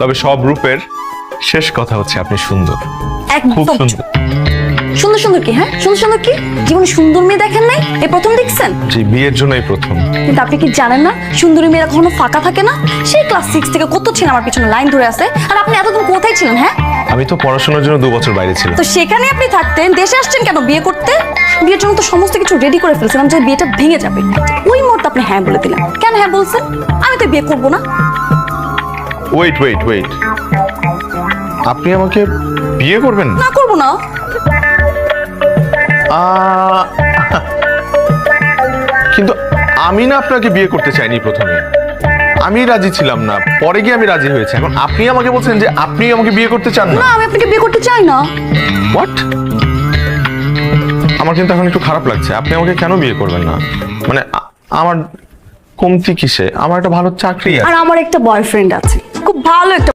তবে সব রূপের শেষ কথা হচ্ছে আপনি সুন্দর। খুব একদম সুন্দর। সুন্দর সুন্দর কি হ্যাঁ? সুন্দর সুন্দর কি? জীবনে সুন্দর মেয়ে দেখেন নাই? এই প্রথম দেখছেন? জি বিয়ের জন্যই প্রথম। কিন্তু আপনি কি জানেন না? সুন্দরী মেয়েরা কখনো ফাঁকা থাকে না? সেই ক্লাস সিক্স থেকে কত ছিল আমার পিছনে লাইন ধরে আছে? আর আপনি এতদিন কোথায় ছিলেন হ্যাঁ? আমি তো পড়াশোনার জন্য দু বছর বাইরে ছিলাম। তো সেখানে আপনি থাকতেন দেশে আসছেন কেন বিয়ে করতে? বিয়ের জন্য তো সমস্ত কিছু রেডি করে ফেলছিলাম যে বিয়েটা ভেঙে যাবে। ওই মুহূর্তে আপনি হ্যাঁ বলে দিলেন। কেন হ্যাঁ বলছেন? আমি তো বিয়ে করব না। ওয়েট ওয়েট ওয়েট আপনি আমাকে বিয়ে করবেন না? করব না। কিন্তু আমি না আপনাকে বিয়ে করতে চাইনি প্রথমে। আমি রাজি ছিলাম না পরে গিয়ে আমি রাজি হয়েছি। এখন আপনি আমাকে বলছেন যে আপনি আমাকে বিয়ে করতে চান না। আমি আপনাকে বিয়ে করতে চাই না। হোয়াট আমার কিন্তু এখন একটু খারাপ লাগছে। আপনি আমাকে কেন বিয়ে করবেন না? মানে আমার কমতি কিসে? আমার একটা ভালো চাকরি আছে। আর আমার একটা বয়ফ্রেন্ড আছে। খুব ভালো একটা